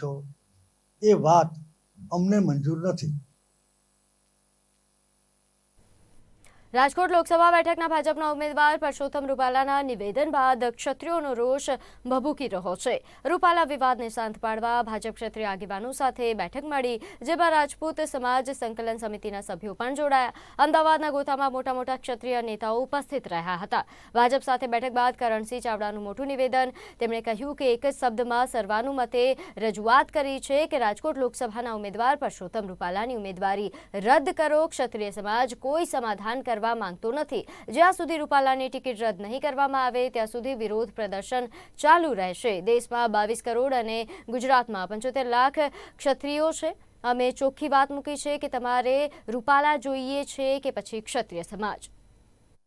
છો એ વાત અમને મંજૂર નથી. રાજકોટ લોકસભા બેઠકના ભાજપના ઉમેદવાર પરસોત્તમ રૂપાલાના નિવેદન બાદ ક્ષત્રિયોનો રોષ ભભૂકી રહ્યો છે. રૂપાલા વિવાદને શાંત પાડવા ભાજપ ક્ષત્રિય આગેવાનો સાથે બેઠક મળી, જેમાં રાજપૂત સમાજ સંકલન સમિતિના સભ્યો પણ જોડાયા. અમદાવાદના ગોથામાં મોટા મોટા ક્ષત્રિય નેતાઓ ઉપસ્થિત રહ્યા હતા. ભાજપ સાથે બેઠક બાદ કરણસિંહ ચાવડાનું મોટું નિવેદન. તેમણે કહ્યું કે એક જ શબ્દમાં સર્વાનુમતે રજૂઆત કરી છે કે રાજકોટ લોકસભાના ઉમેદવાર પરસોત્તમ રૂપાલાની ઉમેદવારી રદ કરો. ક્ષત્રિય સમાજ કોઈ સમાધાન કરવા માંગતો નથી. જ્યાં સુધી રૂપાલાની ટિકિટ રદ નહીં કરવામાં આવે, ત્યાં સુધી વિરોધ પ્રદર્શન ચાલુ રહેશે. દેશમાં બાવીસ કરોડ અને ગુજરાતમાં પંચોતેર લાખ ક્ષત્રિયો છે. અમે ચોખ્ખી વાત મૂકી છે કે તમારે રૂપાલા જોઈએ છે કે પછી ક્ષત્રિય સમાજ?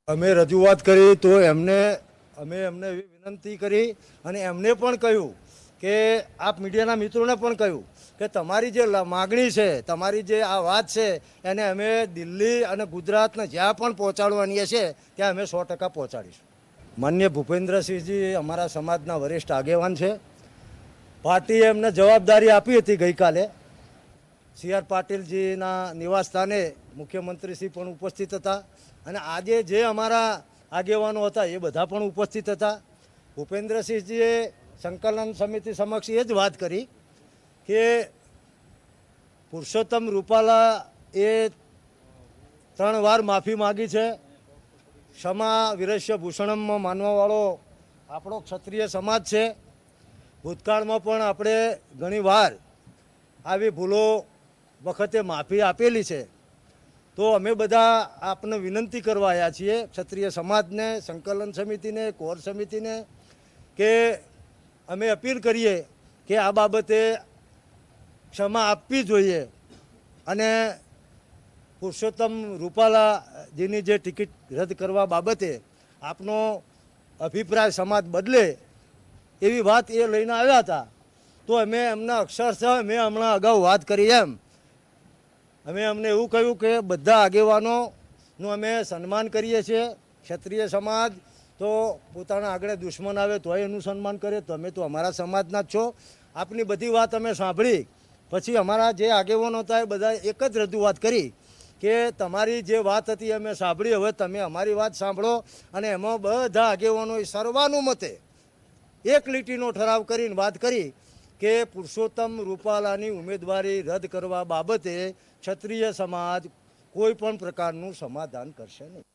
અમે રજૂઆત કરી તો એમને, અમે એમને વિનંતી કરી અને એમને પણ કહ્યું કે આપ મીડિયાના મિત્રોને પણ કહ્યું કે તમારી જે માગણી છે, તમારી જે આ વાત છે, એને અમે દિલ્હી અને ગુજરાતને જ્યાં પણ પહોંચાડવાની છે, ત્યાં અમે સો ટકા પહોંચાડીશું. માન્ય ભૂપેન્દ્રસિંહજી અમારા સમાજના વરિષ્ઠ આગેવાન છે. પાર્ટીએ એમને જવાબદારી આપી હતી ગઈકાલે. સી આર પાટીલજીના નિવાસસ્થાને મુખ્યમંત્રીશ્રી પણ ઉપસ્થિત હતા અને આજે જે અમારા આગેવાનો હતા એ બધા પણ ઉપસ્થિત હતા. ભૂપેન્દ્રસિંહજીએ સંકલન સમિતિ સમક્ષ એ જ વાત કરી કે પુરુષોત્તમ રૂપાલા એ ત્રણ વાર માફી માગી છે. ક્ષમા વિરસ્ય ભૂષણમમાં માનવાવાળો આપણો ક્ષત્રિય સમાજ છે. ભૂતકાળમાં પણ આપણે ઘણીવાર આવી ભૂલો વખતે માફી આપેલી છે. તો અમે બધા આપને વિનંતી કરવા આવ્યા છીએ ક્ષત્રિય સમાજને, સંકલન સમિતિને, કોર સમિતિને કે અમે અપીલ કરીએ કે આ બાબતે ક્ષમા આપવી જોઈએ અને પુરુષોત્તમ રૂપાલાજીની જે ટિકિટ રદ કરવા બાબતે આપનો અભિપ્રાય સમાજ બદલે એવી વાત એ લઈને આવ્યા હતા. તો અમે એમના અક્ષરશઃ મેં હમણાં અગાઉ વાત કરી એમ. અમે અમને એવું કહ્યું કે બધા આગેવાનોનું અમે સન્માન કરીએ છીએ, ક્ષત્રિય સમાજ તો પોતાના આગળ દુશ્મન આવે તોય એનું સન્માન કરે. તમે તો અમારા સમાજના જ છો. આપની બધી વાત અમે સાંભળી. પછી અમારા જે આગેવાનો હતા એ બધા એક જ રજૂઆત કરી કે તમારી જે વાત હતી અમે સાંભળી. હવે તમે અમારી વાત સાંભળો અને એમાં બધા આગેવાનોએ સર્વાનુમતે એક લીટીનો ઠરાવ કરીને વાત કરી કે પુરુષોત્તમ રૂપાલાની ઉમેદવારી રદ કરવા બાબતે ક્ષત્રિય સમાજ કોઈ પણ પ્રકારનું સમાધાન કરશે નહીં.